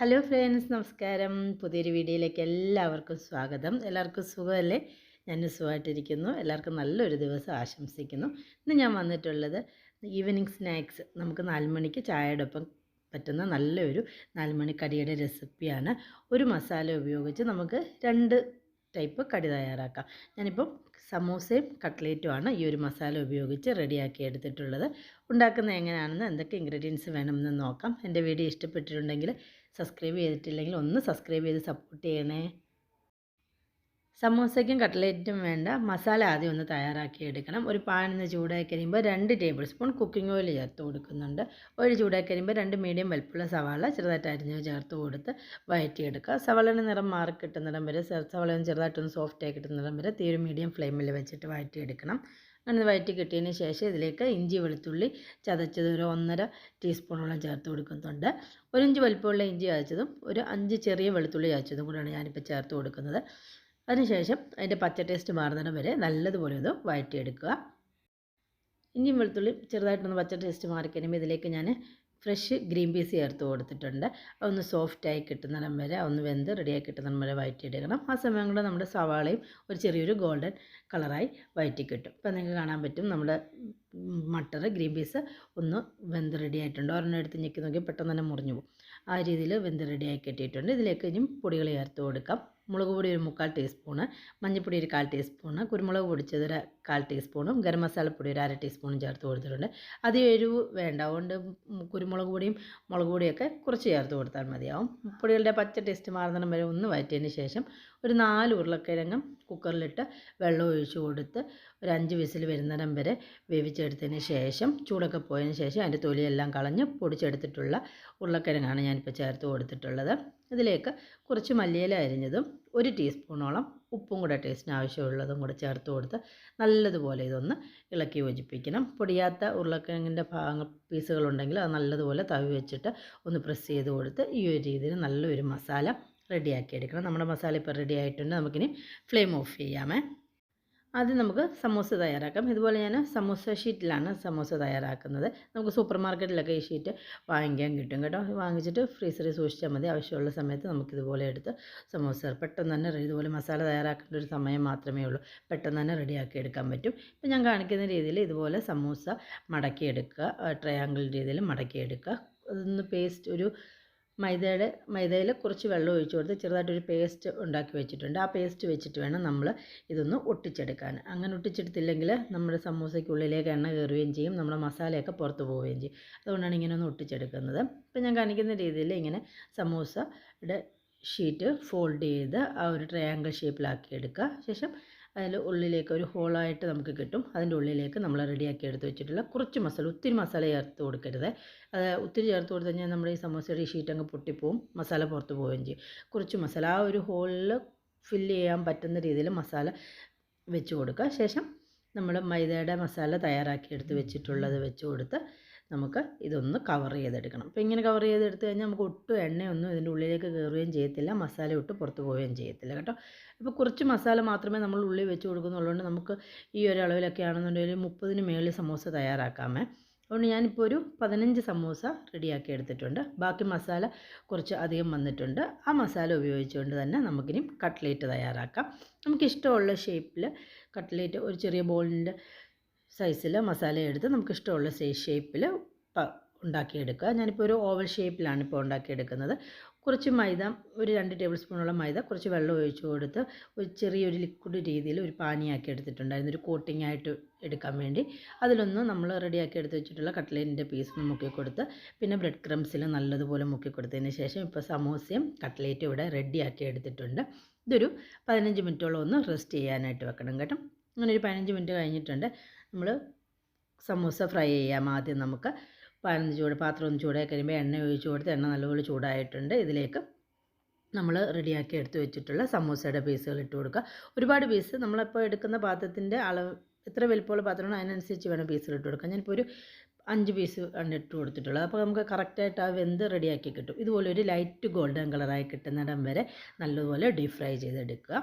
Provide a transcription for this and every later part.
Hello friends നമസ്കാരം. പുതിയൊരു വീഡിയോയിലേക്ക് എല്ലാവർക്കും സ്വാഗതം. എല്ലാവർക്കും സുഖമല്ലേ? ഞാൻ സുഖമായിട്ടിരിക്കുന്നു. എല്ലാവർക്കും നല്ലൊരു ദിവസം ആശംസിക്കുന്നു. ഇന്ന് ഞാൻ വന്നിട്ടുള്ളത് ഈവനിങ് സ്നാക്സ് നമുക്ക് നാലുമണിക്ക് ചായയുടെ ഒപ്പം പറ്റുന്ന നല്ലൊരു നാലുമണിക്കടിയുടെ മണി കടിയുടെ റെസിപ്പിയാണ് ഒരു മസാല ഉപയോഗിച്ച് നമുക്ക് രണ്ട് ടൈപ്പ് കടി തയ്യാറാക്കാം. ഞാനിപ്പം സമോസയും കട്ട്ലേറ്റുമാണ് ഈ ഒരു മസാല ഉപയോഗിച്ച് റെഡിയാക്കി എടുത്തിട്ടുള്ളത്. ഉണ്ടാക്കുന്നത് എങ്ങനെയാണെന്ന് എന്തൊക്കെ ഇൻഗ്രീഡിയൻസ് വേണമെന്ന് നോക്കാം. എന്റെ വീഡിയോ ഇഷ്ടപ്പെട്ടിട്ടുണ്ടെങ്കിൽ സബ്സ്ക്രൈബ് ചെയ്തിട്ടില്ലെങ്കിൽ ഒന്ന് സബ്സ്ക്രൈബ് ചെയ്ത് സപ്പോർട്ട് ചെയ്യണേ. സമൂസയ്ക്കും കട്ട്ലേറ്റും വേണ്ട. മസാല ആദ്യം ഒന്ന് തയ്യാറാക്കി എടുക്കണം. ഒരു പാനിന്ന് ചൂടായി കഴിയുമ്പോൾ രണ്ട് ടേബിൾ സ്പൂൺ കുക്കിംഗ് ഓയിൽ ചേർത്ത് കൊടുക്കുന്നുണ്ട്. ഒരു ചൂടായി കഴിയുമ്പോൾ രണ്ട് മീഡിയം വലുപ്പുള്ള സവാള ചെറുതായിട്ട് അരിഞ്ഞ് ചേർത്ത് കൊടുത്ത് വഴറ്റിയെടുക്കുക സവാളയുടെ നിറം മാറി കിട്ടുന്നിടം വരെ സവാള ചെറുതായിട്ടൊന്ന് സോഫ്റ്റായി കിട്ടുന്നിടം വരെ തീരെ മീഡിയം ഫ്ലെയിമിൽ വെച്ചിട്ട് വഴറ്റിയെടുക്കണം അങ്ങനെ വഴറ്റി കിട്ടിയതിന് ശേഷം ഇതിലേക്ക് ഇഞ്ചി വെളുത്തുള്ളി ചതച്ചത് ഒരു ഒന്നര ടീസ്പൂണോളം ചേർത്ത് കൊടുക്കുന്നുണ്ട്. ഒരു ഇഞ്ച് വലിപ്പമുള്ള ഇഞ്ചി ചതച്ചതും ഒരു അഞ്ച് ചെറിയ വെളുത്തുള്ളി ചതച്ചതും കൂടെയാണ് ഞാനിപ്പോൾ ചേർത്ത് കൊടുക്കുന്നത്. അതിനുശേഷം അതിന്റെ പച്ച ടേസ്റ്റ് മാറുന്നിടം വരെ നല്ലതുപോലെ ഒന്ന് വഴറ്റിയെടുക്കുക ഇഞ്ചിയും വെളുത്തുള്ളി ചെറുതായിട്ടൊന്ന് പച്ച ടേസ്റ്റ് മാറിക്കഴിയുമ്പോൾ ഇതിലേക്ക് ഞാൻ ഫ്രഷ് ഗ്രീൻ പീസ് ചേർത്ത് കൊടുത്തിട്ടുണ്ട്. ഒന്ന് സോഫ്റ്റായി കിട്ടുന്നിടം വരെ ഒന്ന് വെന്ത് റെഡിയായി കിട്ടുന്നിടം വരെ വഴറ്റിയെടുക്കണം ആ സമയം കൊണ്ട് നമ്മുടെ സവാളയും ഒരു ചെറിയൊരു ഗോൾഡൻ കളറായി വഴറ്റി കിട്ടും. ഇപ്പം നിങ്ങൾക്ക് കാണാൻ പറ്റും നമ്മുടെ മട്ടർ ഗ്രീൻ പീസ് ഒന്ന് വെന്ത് റെഡി ആയിട്ടുണ്ട്. ഒരെണ്ണം എടുത്ത് ഞെക്കി നോക്കി പെട്ടെന്ന് തന്നെ മുറിഞ്ഞു പോകും. ആ രീതിയിൽ വെന്ത് റെഡിയായി കെട്ടിയിട്ടുണ്ട്. ഇതിലേക്ക് ഇനി പൊടികൾ ചേർത്ത് കൊടുക്കാം. മുളക് പൊടി ഒരു മുക്കാൽ ടീസ്പൂണ് മഞ്ഞൾപ്പൊടി ഒരു കാൽ ടീസ്പൂണ് കുരുമുളക് പൊടിച്ചത് ഒരു കാൽ ടീസ്പൂണും ഗരം മസാലപ്പൊടി ഒരു അര ടീസ്പൂണും ചേർത്ത് കൊടുത്തിട്ടുണ്ട്. അത് എരിവ് വേണ്ട. അതുകൊണ്ട് കുരുമുളക് പൊടിയും മുളക് പൊടിയൊക്കെ കുറച്ച് ചേർത്ത് കൊടുത്താൽ മതിയാവും. പൊടികളുടെ പച്ച ടേസ്റ്റ് മാറുന്നതിന് വരെ ഒന്ന് വഴറ്റിയതിന് ശേഷം ഒരു നാല് ഉരുളക്കിഴങ്ങും കുക്കറിലിട്ട് വെള്ളം ഒഴിച്ചു കൊടുത്ത് ഒരു അഞ്ച് വിസിൽ വരുന്നിടം വരെ വേവിച്ചെടുത്തതിന് ശേഷം ചൂടൊക്കെ പോയതിന് ശേഷം അതിന്റെ തൊലിയെല്ലാം കളഞ്ഞ് പൊടിച്ചെടുത്തിട്ടുള്ള ഉരുളക്കിഴങ്ങാണ് ഞാനിപ്പോൾ ചേർത്ത് കൊടുത്തിട്ടുള്ളത്. ഇതിലേക്ക് കുറച്ച് മല്ലിയില അരിഞ്ഞതും ഒരു ടീസ്പൂണോളം ഉപ്പും കൂടെ ടേസ്റ്റിന് ആവശ്യമുള്ളതും കൂടെ ചേർത്ത് കൊടുത്ത് നല്ലതുപോലെ ഇതൊന്ന് ഇളക്കി യോജിപ്പിക്കണം. പൊടിയാത്ത ഉരുളക്കിഴങ്ങിന്റെ ഭാഗങ്ങൾ പീസുകളുണ്ടെങ്കിൽ അത് നല്ലതുപോലെ തവി വെച്ചിട്ട് ഒന്ന് പ്രസ് ചെയ്ത് കൊടുത്ത് ഈ ഒരു രീതിയിൽ നല്ലൊരു മസാല റെഡിയാക്കി എടുക്കണം നമ്മുടെ മസാല ഇപ്പോൾ റെഡി ആയിട്ടുണ്ട്. നമുക്കിനി ഫ്ലെയിം ഓഫ് ചെയ്യാമേ. ആദ്യം നമുക്ക് സമോസ തയ്യാറാക്കാം. ഇതുപോലെ ഞാൻ സമോസ ഷീറ്റിലാണ് സമോസ തയ്യാറാക്കുന്നത്. നമുക്ക് സൂപ്പർ മാർക്കറ്റിലൊക്കെ ഈ ഷീറ്റ് വാങ്ങിക്കാൻ കിട്ടും കേട്ടോ. വാങ്ങിച്ചിട്ട് ഫ്രീസറിൽ സൂക്ഷിച്ചാൽ മതി. ആവശ്യമുള്ള സമയത്ത് നമുക്കിതുപോലെ എടുത്ത് സമോസ പെട്ടെന്ന് തന്നെ ഇതുപോലെ മസാല തയ്യാറാക്കേണ്ട ഒരു സമയം മാത്രമേ ഉള്ളൂ. പെട്ടെന്ന് തന്നെ റെഡിയാക്കി എടുക്കാൻ പറ്റും. ഇപ്പം ഞാൻ കാണിക്കുന്ന രീതിയിൽ ഇതുപോലെ സമൂസ മടക്കിയെടുക്കുക. ട്രയാങ്കിൾ രീതിയിൽ മടക്കിയെടുക്കുക. അതൊന്ന് പേസ്റ്റ് ഒരു മൈദയുടെ മൈദയിൽ കുറച്ച് വെള്ളം ഒഴിച്ചു കൊടുത്ത് ചെറുതായിട്ടൊരു പേസ്റ്റ് ഉണ്ടാക്കി വെച്ചിട്ടുണ്ട്. ആ പേസ്റ്റ് വെച്ചിട്ട് വേണം നമ്മൾ ഇതൊന്ന് ഒട്ടിച്ചെടുക്കാൻ. അങ്ങനെ ഒട്ടിച്ചെടുത്തില്ലെങ്കിൽ നമ്മുടെ സമൂസയ്ക്കുള്ളിലേക്ക് എണ്ണ കയറുകയും ചെയ്യും. നമ്മുടെ മസാലയൊക്കെ പുറത്ത് പോവുകയും ചെയ്യും. അതുകൊണ്ടാണ് ഇങ്ങനെ ഒന്ന് ഒട്ടിച്ചെടുക്കുന്നത്. ഇപ്പം ഞാൻ കാണിക്കുന്ന രീതിയിൽ ഇങ്ങനെ സമൂസയുടെ ഷീറ്റ് ഫോൾഡ് ചെയ്ത് ആ ഒരു ട്രയാങ്കിൾ ഷേപ്പിലാക്കി എടുക്കുക. ശേഷം അതിൽ ഉള്ളിലേക്ക് ഒരു ഹോളായിട്ട് നമുക്ക് കിട്ടും. അതിന്റെ ഉള്ളിലേക്ക് നമ്മൾ റെഡിയാക്കി എടുത്ത് വെച്ചിട്ടുള്ള കുറച്ച് മസാല ഒത്തിരി മസാല ചേർത്ത് കൊടുക്കരുത്. അത് ഒത്തിരി ചേർത്ത് കൊടുത്തു കഴിഞ്ഞാൽ നമ്മുടെ ഈ സമോസയുടെ ഷീറ്റ് അങ്ങ് പൊട്ടിപ്പോവും മസാല പുറത്ത് പോവുകയും ചെയ്യും. കുറച്ച് മസാല ആ ഒരു ഹോളിൽ ഫില്ല് ചെയ്യാൻ പറ്റുന്ന രീതിയിൽ മസാല വെച്ച് കൊടുക്കുക. ശേഷം നമ്മൾ മൈദയുടെ മസാല തയ്യാറാക്കി എടുത്ത് വെച്ചിട്ടുള്ളത് വെച്ച് കൊടുത്ത് നമുക്ക് ഇതൊന്ന് കവർ ചെയ്തെടുക്കണം. അപ്പോൾ ഇങ്ങനെ കവർ ചെയ്തെടുത്ത് കഴിഞ്ഞാൽ നമുക്ക് ഒട്ടും എണ്ണയൊന്നും ഇതിന്റെ ഉള്ളിലേക്ക് കയറുകയും ചെയ്യത്തില്ല. മസാല ഒട്ട് പുറത്ത് പോവുകയും ചെയ്യത്തില്ല കേട്ടോ. അപ്പോൾ കുറച്ച് മസാല മാത്രമേ നമ്മൾ ഉള്ളിൽ വെച്ച് കൊടുക്കുന്നുള്ളതുകൊണ്ട് നമുക്ക് ഈ ഒരു അളവിലൊക്കെ ആണെന്നുണ്ടെങ്കിൽ മുപ്പതിന് മേളിൽ സമോസ തയ്യാറാക്കാമേ. അതുകൊണ്ട് ഞാനിപ്പോൾ ഒരു പതിനഞ്ച് സമൂസ റെഡിയാക്കി എടുത്തിട്ടുണ്ട്. ബാക്കി മസാല കുറച്ച് അധികം വന്നിട്ടുണ്ട്. ആ മസാല ഉപയോഗിച്ചുകൊണ്ട് തന്നെ നമുക്കിനി കട്ട്ലേറ്റ് തയ്യാറാക്കാം. നമുക്കിഷ്ടമുള്ള ഷേപ്പിൽ കട്ട്ലേറ്റ് ഒരു ചെറിയ ബോളിന്റെ സൈസിൽ മസാല എടുത്ത് നമുക്ക് ഇഷ്ടമുള്ള ഷേപ്പിൽ ഉണ്ടാക്കിയെടുക്കുക. ഞാനിപ്പോൾ ഒരു ഓവൽ ഷേപ്പിലാണ് ഇപ്പോൾ ഉണ്ടാക്കിയെടുക്കുന്നത്. കുറച്ച് മൈദ ഒരു രണ്ട് ടേബിൾ സ്പൂണോളം മൈദ കുറച്ച് വെള്ളം ഒഴിച്ചു കൊടുത്ത് ഒരു ചെറിയൊരു ലിക്വിഡ് രീതിയിൽ ഒരു പാനിയാക്കി എടുത്തിട്ടുണ്ടായിരുന്നു ഒരു കോട്ടിംഗ് ആയിട്ട് എടുക്കാൻ വേണ്ടി. അതിലൊന്ന് നമ്മൾ റെഡിയാക്കി എടുത്ത് വെച്ചിട്ടുള്ള കട്ട്ലേറ്റിന്റെ പീസ് മുക്കി കൊടുത്ത് പിന്നെ ബ്രെഡ് ക്രംസിൽ നല്ലതുപോലെ മുക്കി കൊടുത്തതിന് ശേഷം ഇപ്പോൾ സമോസയും കട്ട്ലേറ്റും ഇവിടെ റെഡിയാക്കി എടുത്തിട്ടുണ്ട്. ഇതൊരു പതിനഞ്ച് മിനിറ്റോളം ഒന്ന് റെസ്റ്റ് ചെയ്യാനായിട്ട് വെക്കണം കേട്ടോ. അങ്ങനെ ഒരു പതിനഞ്ച് മിനിറ്റ് കഴിഞ്ഞിട്ടുണ്ട്. നമ്മൾ സമൂസ ഫ്രൈ ചെയ്യാം ആദ്യം നമുക്ക്. പാനൊന്ന് ചൂട് പാത്രം ഒന്ന് ചൂടായി കഴിയുമ്പോൾ എണ്ണ ഒഴിച്ച് കൊടുത്ത് എണ്ണ നല്ലപോലെ ചൂടായിട്ടുണ്ട്. ഇതിലേക്ക് നമ്മൾ റെഡിയാക്കി എടുത്ത് വെച്ചിട്ടുള്ള സമൂസയുടെ പീസുകൾ ഇട്ട് കൊടുക്കുക. ഒരുപാട് പീസ് നമ്മളിപ്പോൾ എടുക്കുന്ന പാത്രത്തിന്റെ അളവ് എത്ര വലിപ്പമുള്ള പാത്രമാണോ അതിനനുസരിച്ച് വേണം പീസുകൾ ഇട്ട് കൊടുക്കുക ഞാനിപ്പോൾ ഒരു അഞ്ച് പീസ് ആണ് ഇട്ട് കൊടുത്തിട്ടുള്ളത്. അപ്പോൾ നമുക്ക് കറക്റ്റായിട്ട് ആ വെന്ത് റെഡിയാക്കി കിട്ടും. ഇതുപോലെ ഒരു ലൈറ്റ് ഗോൾഡൻ കളറായി കിട്ടുന്നിടം വരെ നല്ലതുപോലെ ഡീപ് ഫ്രൈ ചെയ്തെടുക്കുക.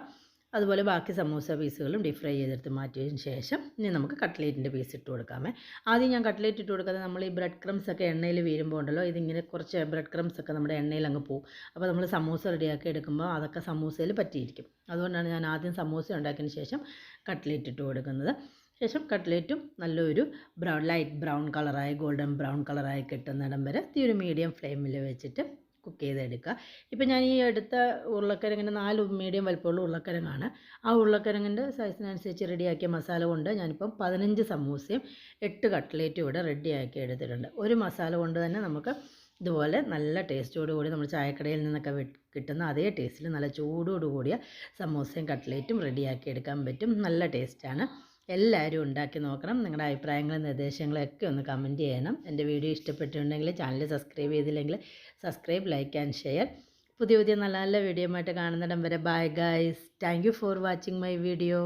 അതുപോലെ ബാക്കി സമൂസ പീസുകളും ഡീപ് ഫ്രൈ ചെയ്തെടുത്ത് മാറ്റിയതിന് ശേഷം ഇനി നമുക്ക് കട്ട്ലേറ്റിന്റെ പീസ് ഇട്ട് കൊടുക്കാമേ. ആദ്യം ഞാൻ കട്ട്ലേറ്റ് ഇട്ട് കൊടുക്കാതെ നമ്മൾ ഈ ബ്രെഡ് ക്രംസ് ഒക്കെ എണ്ണയിൽ വീഴുമ്പോൾ ഉണ്ടല്ലോ ഇതിങ്ങനെ കുറച്ച് ബ്രെഡ് ക്രംസ് ഒക്കെ നമ്മുടെ എണ്ണയിൽ അങ്ങ് പോകും അപ്പോൾ നമ്മൾ സമൂസ റെഡിയാക്കി എടുക്കുമ്പോൾ അതൊക്കെ സമൂസയിൽ പറ്റിയിരിക്കും. അതുകൊണ്ടാണ് ഞാൻ ആദ്യം സമൂസ ഉണ്ടാക്കിയതിന് ശേഷം കട്ട്ലേറ്റ് ഇട്ട് കൊടുക്കുന്നത്. ശേഷം കട്ട്ലേറ്റും നല്ലൊരു ബ്രൗൺ ലൈറ്റ് ബ്രൗൺ കളറായി ഗോൾഡൻ ബ്രൗൺ കളറായി കിട്ടുന്നിടം വരെ ഈ ഒരു മീഡിയം ഫ്ലെയിമിൽ വെച്ചിട്ട് കുക്ക് ചെയ്തെടുക്കുക. ഇപ്പം ഞാൻ ഈ എടുത്ത ഉരുളക്കിഴങ്ങിന്റെ നാല് മീഡിയം വലിപ്പമുള്ള ഉരുളക്കിഴങ്ങാണ്. ആ ഉരുളക്കിഴങ്ങിന്റെ സൈസിനനുസരിച്ച് റെഡിയാക്കിയ മസാല കൊണ്ട് ഞാനിപ്പം പതിനഞ്ച് സമൂസയും എട്ട് കട്ട്ലേറ്റും ഇവിടെ റെഡിയാക്കി എടുത്തിട്ടുണ്ട്. ഒരു മസാല കൊണ്ട് തന്നെ നമുക്ക് ഇതുപോലെ നല്ല ടേസ്റ്റോടു കൂടി നമ്മൾ ചായക്കടയിൽ നിന്നൊക്കെ കിട്ടുന്ന അതേ ടേസ്റ്റിൽ നല്ല ചൂടോടു കൂടിയ സമൂസയും കട്ട്ലേറ്റും റെഡിയാക്കി എടുക്കാൻ പറ്റും. നല്ല ടേസ്റ്റാണ്. എല്ലാവരും ഉണ്ടാക്കി നോക്കണം. നിങ്ങളുടെ അഭിപ്രായങ്ങളും നിർദ്ദേശങ്ങളും ഒക്കെ ഒന്ന് കമന്റ് ചെയ്യണം. എന്റെ വീഡിയോ ഇഷ്ടപ്പെട്ടിട്ടുണ്ടെങ്കിൽ ചാനൽ സബ്സ്ക്രൈബ് ചെയ്തില്ലെങ്കിൽ സബ്സ്ക്രൈബ് ലൈക്ക് ആൻഡ് ഷെയർ പുതിയ പുതിയ നല്ല നല്ല വീഡിയോ ആയിട്ട് കാണുന്നിടം വരെ bye guys thank for watching my video